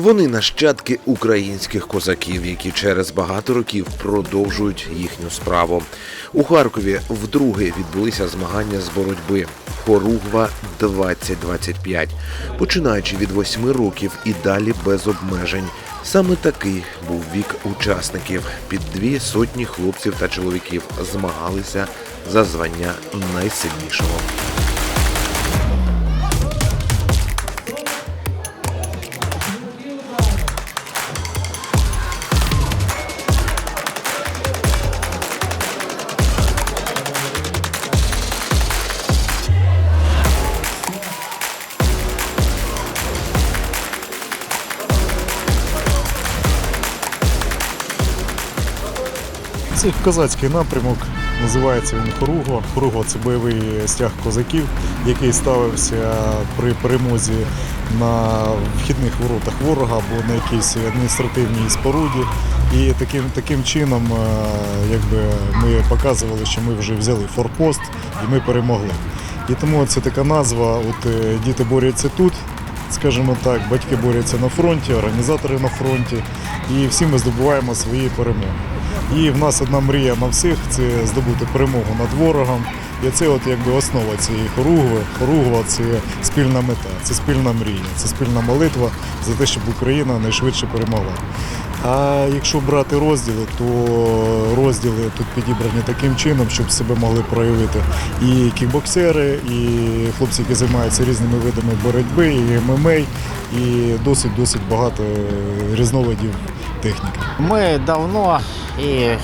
Вони нащадки українських козаків, які через багато років продовжують їхню справу. У Харкові вдруге відбулися змагання з боротьби Хоругва 2025, починаючи від восьми років і далі без обмежень. Саме такий був вік учасників. Під дві сотні хлопців та чоловіків змагалися за звання найсильнішого. Це козацький напрямок, називається він Хоруго. Хоруго це бойовий стяг козаків, який ставився при перемозі на вхідних воротах ворога або на якійсь адміністративній споруді. І таким, таким чином е, якби, ми показували, що ми вже взяли форпост і ми перемогли. І тому це така назва, от е, діти борються тут, скажімо так, батьки борються на фронті, організатори на фронті, і всі ми здобуваємо свої перемоги. І в нас одна мрія на всіх це здобути перемогу над ворогом. І це от якби основа цієї хоругви. Хоругва це спільна мета, це спільна мрія, це спільна молитва за те, щоб Україна найшвидше перемогла. А якщо брати розділи, то розділи тут підібрані таким чином, щоб себе могли проявити і кікбоксери, і хлопці, які займаються різними видами боротьби, і ММА, і досить досить багато різновидів техніки. Ми давно і е,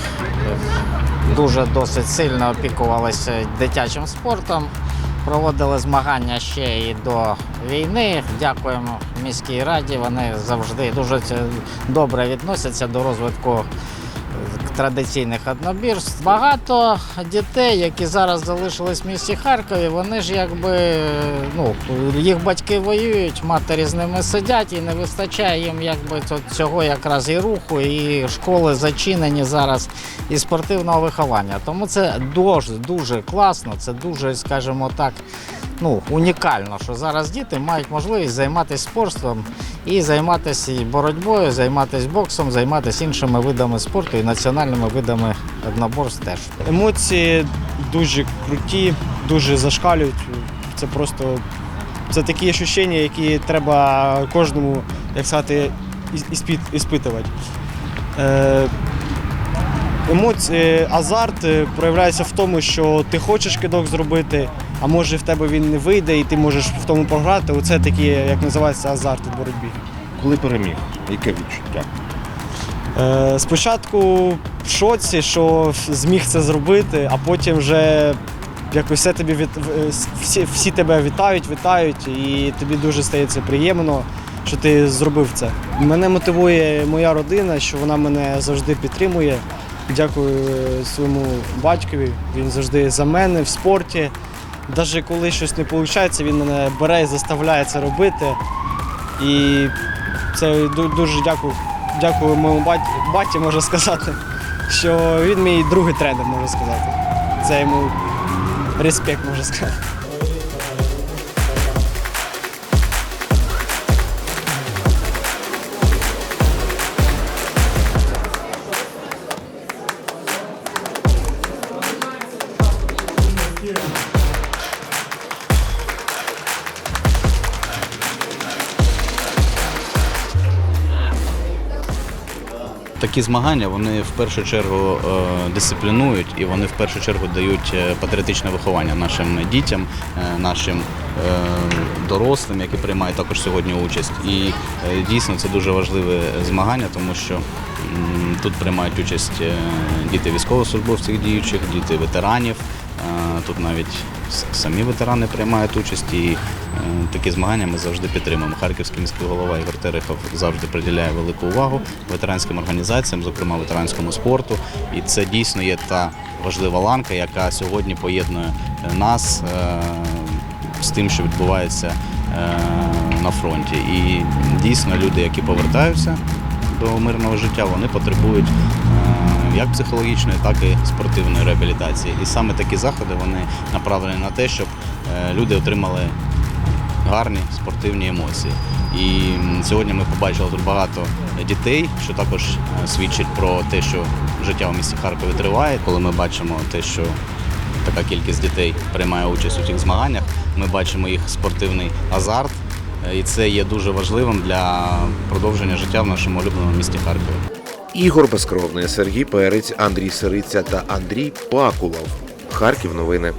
дуже досить сильно опікувалися дитячим спортом. Проводили змагання ще і до війни. Дякуємо міській раді. Вони завжди дуже добре відносяться до розвитку традиційних однобірств. Багато дітей, які зараз залишились в місті Харкові, вони ж якби ну їх батьки воюють, матері з ними сидять і не вистачає їм якби цього якраз і руху, і школи зачинені зараз, і спортивного виховання. Тому це дуже дуже класно, це дуже, скажімо так. Ну, унікально, що зараз діти мають можливість займатися спортом і займатися боротьбою, займатися боксом, займатися іншими видами спорту і національними видами одноборств теж. Емоції дуже круті, дуже зашкалюють. Це просто це такі відчуття, які треба кожному, як сказати, іспит, іспитувати. Е, емоції, азарт е, проявляється в тому, що ти хочеш кидок зробити, а може в тебе він не вийде, і ти можеш в тому програти. Оце такі, як називається, азарт у боротьбі. Коли переміг, яке відчуття? Е, Спочатку в шоці, що зміг це зробити, а потім вже якось все тобі від... всі, всі тебе вітають, вітають, і тобі дуже стається приємно, що ти зробив це. Мене мотивує моя родина, що вона мене завжди підтримує. Дякую е, своєму батькові. Він завжди за мене в спорті. Навіть коли щось не виходить, він мене бере і заставляє це робити. І це дуже дякую дякую моєму баті, баті, можу сказати, що він мій другий тренер, можу сказати. Це йому респект, можу сказати. Такі змагання вони в першу чергу е, дисциплінують і вони в першу чергу дають е, патріотичне виховання нашим дітям, е, нашим дорослим, які приймають також сьогодні участь. І дійсно це дуже важливе змагання, тому що тут приймають участь діти військовослужбовців діючих, діти ветеранів. Тут навіть самі ветерани приймають участь і е, такі змагання ми завжди підтримуємо. Харківський міський голова Ігор Терехов завжди приділяє велику увагу ветеранським організаціям, зокрема ветеранському спорту. І це дійсно є та важлива ланка, яка сьогодні поєднує е, нас е, з тим, що відбувається на фронті. І дійсно люди, які повертаються до мирного життя, вони потребують як психологічної, так і спортивної реабілітації. І саме такі заходи вони направлені на те, щоб е, люди отримали гарні спортивні емоції. І сьогодні ми побачили тут багато дітей, що також е, свідчить про те, що життя у місті Харкові триває. Коли ми бачимо те, що така кількість дітей приймає участь у цих змаганнях, ми бачимо їх спортивний азарт, е, і це є дуже важливим для продовження життя в нашому улюбленому місті Харкові. Ігор Безкровний, Сергій Перець, Андрій Сириця та Андрій Пакулов. Харків новини.